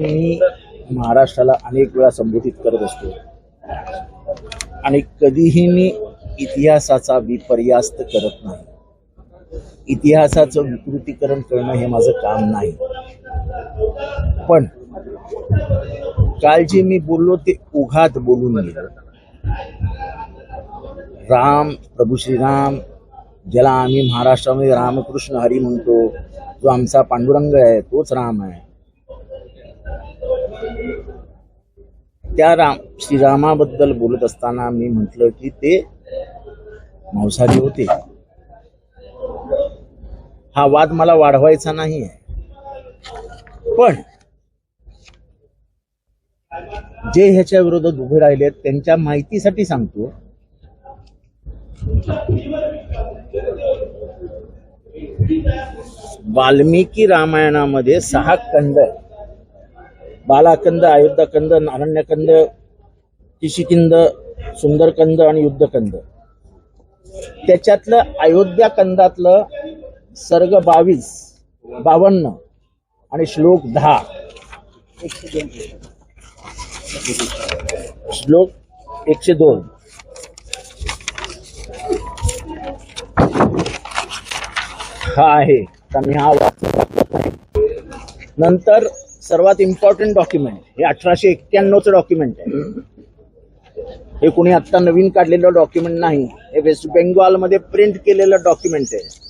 मी महाराष्ट्राला अनेक वेळा संबोधित करत असतो. आणि कधीही मी इतिहासाचा विपर्यास्त करत नाही. इतिहासाचं विकृतीकरण करणं हे माझं काम नाही. पण काल जे मी बोललो ते उघात बोलून गेलो. राम प्रभू श्रीराम ज्याला आम्ही महाराष्ट्रामध्ये रामकृष्ण हरी म्हणतो जो आमचा पांडुरंग आहे तोच राम आहे. त्या राम श्रीरामाबद्दल बोलत असताना मी म्हटलं की ते मांसाहारी होते. हा वाद मला वाढवायचा नाही आहे. पण जे ह्याच्या विरोधात उभे राहिले त्यांच्या माहितीसाठी सांगतो. वाल्मिकी रामायणामध्ये सहा खंड आहे बालाकंद अयोध्याकंद नारण्यकंद किशिकिंद सुंदरकंद आणि युद्धकंद त्याच्यातलं अयोध्याकंदातलं सर्ग बावीस बावन्न आणि श्लोक दहा. श्लोक एकशे दोन. हा आहे. मी हा वाचला नंतर सर्वात इम्पॉर्टंट डॉक्युमेंट हे अठराशे एक्क्याण्णवचं डॉक्युमेंट आहे. हे कुणी आत्ता नवीन काढलेलं डॉक्युमेंट नाही हे वेस्ट बेंगॉलमध्ये प्रिंट केलेलं डॉक्युमेंट आहे.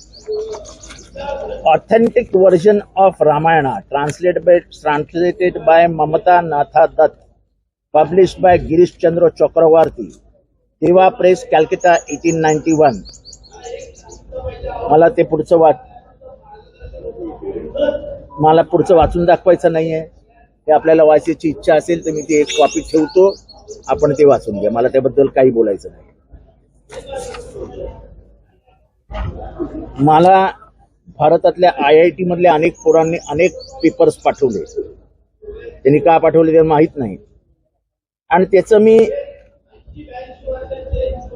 Authentic version of Ramayana translate by translated by Mamata Natha Dutt publish by Girish Chandra Chakravarti Deva press Calcutta eighteen ninety one मला ते पुढचं वाट मला पुढचं वाचून दाखवायचं नाहीये. ते आपल्याला वाचायची इच्छा असेल तर मी ती एक कॉपी ठेवतो. आपण ते वाचून घ्या. मला त्याबद्दल काही बोलायचं नाही. मला भारतातल्या आय आय टी मधल्या अनेक पोरांनी अनेक पेपर्स पाठवले. त्यांनी का पाठवले ते माहीत नाही. आणि त्याचं मी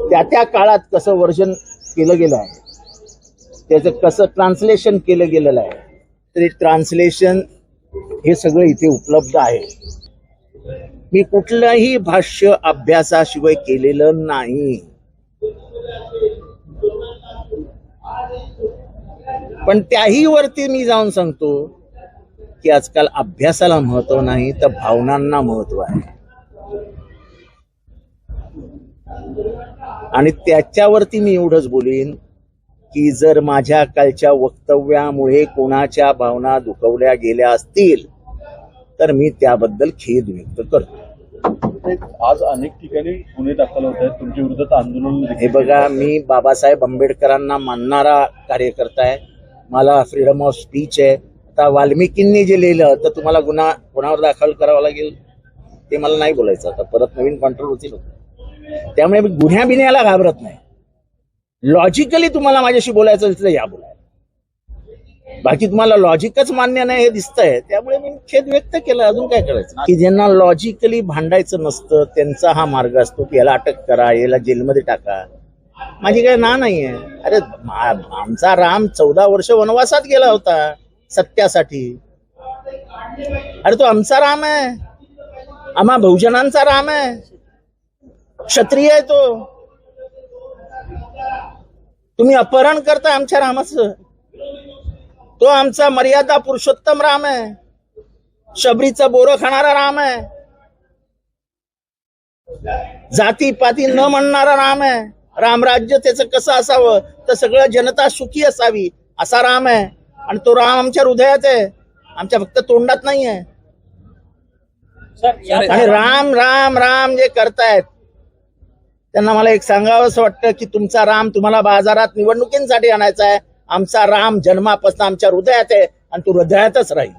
त्या त्या काळात कसं वर्जन केलं गेलं आहे. त्याचं कसं ट्रान्सलेशन केलं गेलेलं आहे. तरी ट्रान्सलेशन हे सगळं इथे उपलब्ध आहे. मी कुठलंही भाष्य अभ्यासाशिवाय केलेलं नाही. पण त्याही वरती मी जाऊन सांगतो की आजकाल अभ्यासाला महत्त्व नाही तर भावनांना महत्त्व आहे. आणि त्याच्यावरती मी एवढंच बोलीन की जर माझ्या कालच्या वक्तव्यामुळे कोणाच्या भावना दुखवल्या गेल्या असतील तर मी त्याबद्दल खेद व्यक्त करतो. आज अनेक ठिकाणी गुन्हे दाखल होत आहेत. तुमच्या विरोधात आंदोलन हे बघा मी बाबासाहेब आंबेडकरांना मानणारा कार्यकर्ता आहे. मला फ्रीडम ऑफ स्पीच आहे. आता वाल्मिकींनी जे लिहिलं तर तुम्हाला गुन्हा गुन्ह्यावर दाखल करावा लागेल? ते मला नाही बोलायचं. आता परत नवीन कॉन्ट्रोवर्सी होतं त्यामुळे मी गुन्ह्या बिन्ह्याला घाबरत नाही. लॉजिकली तुम्हाला माझ्याशी बोलायचं असलं या बोलायला. बाकी तुम्हाला लॉजिकच मान्य नाही हे दिसतंय. त्यामुळे मी खेद व्यक्त केला. अजून काय करायचं? की ज्यांना लॉजिकली भांडायचं नसतं त्यांचा हा मार्ग असतो की याला अटक करा याला जेलमध्ये टाका. माझी काय ना नाहीये. अरे आमचा राम चौदा वर्ष वनवासात गेला होता सत्यासाठी. अरे तो आमचा राम आहे. आम्हा बहुजनांचा राम आहे. क्षत्रिय आहे तो. तुम्ही अपहरण करता आमच्या रामाचं. तो आमचा मर्यादा पुरुषोत्तम राम आहे. शबरीचा बोरं खाणारा राम आहे. जाती पाती न म्हणणारा राम आहे. रामराज्य त्याचं कसं असावं? तर सगळं जनता सुखी असावी असा राम आहे. आणि तो राम आमच्या हृदयात आहे. आमच्या फक्त तोंडात नाही आहे आणि राम राम राम जे करतायत त्यांना मला एक सांगावं असं वाटतं की तुमचा राम तुम्हाला बाजारात निवडणुकींसाठी आणायचा आहे. आमचा राम जन्मापासून आमच्या हृदयात आहे आणि तू हृदयातच राहील.